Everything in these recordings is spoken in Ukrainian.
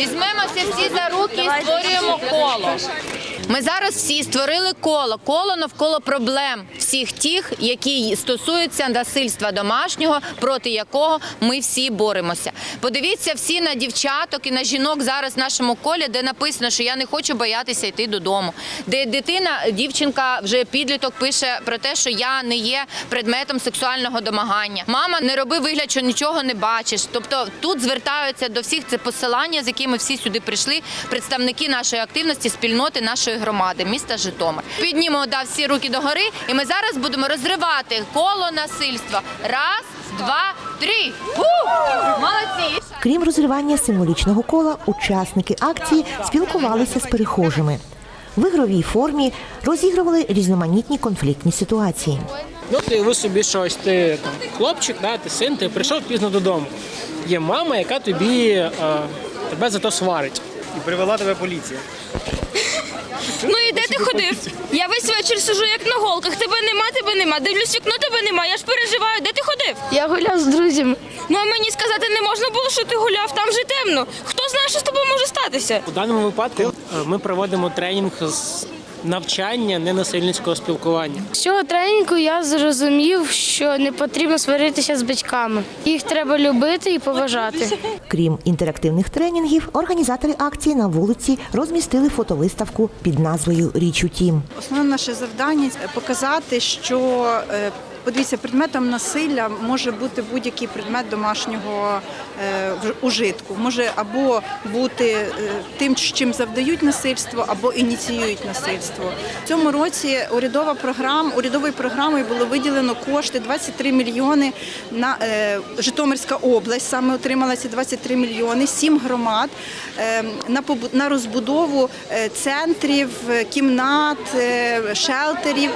Візьмемося всі за руки і створюємо коло. Ми зараз всі створили коло, коло навколо проблем всіх тих, які стосуються насильства домашнього, проти якого ми всі боремося. Подивіться всі на дівчаток і на жінок зараз в нашому колі, де написано, що я не хочу боятися йти додому. Де дитина, дівчинка вже підліток пише про те, що я не є предметом сексуального домагання. Мама, не роби вигляд, що нічого не бачиш. Тобто тут звертаються до всіх це посилання, з якими всі сюди прийшли, представники нашої активності, спільноти нашої громади, міста Житомир. Піднімемо да, всі руки догори, і ми зараз будемо розривати коло насильства. Раз, два, три. Фу! Молодці! Крім розривання символічного кола, учасники акції спілкувалися з перехожими. В ігровій формі розігрували різноманітні конфліктні ситуації. Ну, ти уяви собі, що ось ти там хлопчик, да, ти син, ти прийшов пізно додому. Є мама, яка тобі е, тебе за то сварить. І привела тебе поліція. Ну і де ти ходив? Я весь вечір сижу як на голках. Тебе нема, тебе нема. Дивлюсь вікно, тебе нема. Я ж переживаю, де ти ходив? Я гуляв з друзями. Ну а мені сказати не можна було, що ти гуляв, там же темно. Хто знає, що з тобою може статися? У даному випадку е, ми проводимо тренінг з навчання ненасильницького спілкування. З цього тренінгу я зрозумів, що не потрібно сваритися з батьками. Їх треба любити і поважати. Крім інтерактивних тренінгів, організатори акції на вулиці розмістили фотовиставку під назвою Річ у тім. Основне наше завдання показати, що е, подивіться, предметом насилля може бути будь-який предмет домашнього е, ужитку. Може або бути е, тим, чим завдають насильство, або ініціюють насильство. В цьому році урядова програма урядовою програмою було виділено кошти 23 мільйони на е, Житомирська область саме отримала ці 23 мільйони, сім громад на розбудову центрів, кімнат, шелтерів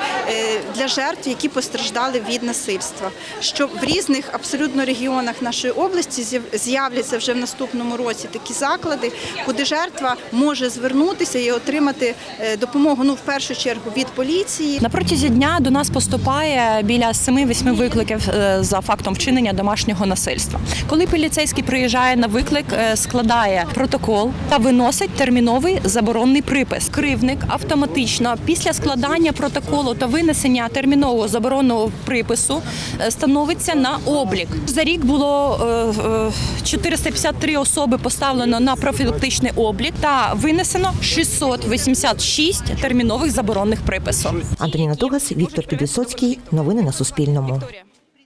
для жертв, які постраждали від насильства. Що в різних абсолютно регіонах нашої області з'яв- з'являться вже в наступному році такі заклади, куди жертва може звернутися і отримати е, допомогу. Ну в першу чергу від поліції. На протязі дня до нас поступає біля 7-8 викликів е, за фактом вчинення домашнього насильства. Коли поліцейський приїжджає на виклик, е, складає протокол та виносить терміновий заборонний припис. Кривник автоматично після складання протоколу та винесення термінового заборонного припису е, становиться на облік. За рік було е, е, 453 особи поставлено на профілактичний облік та винесено 686 термінових заборонних приписів. Антоніна Тугас, Віктор Підвісоцький. Новини на Суспільному.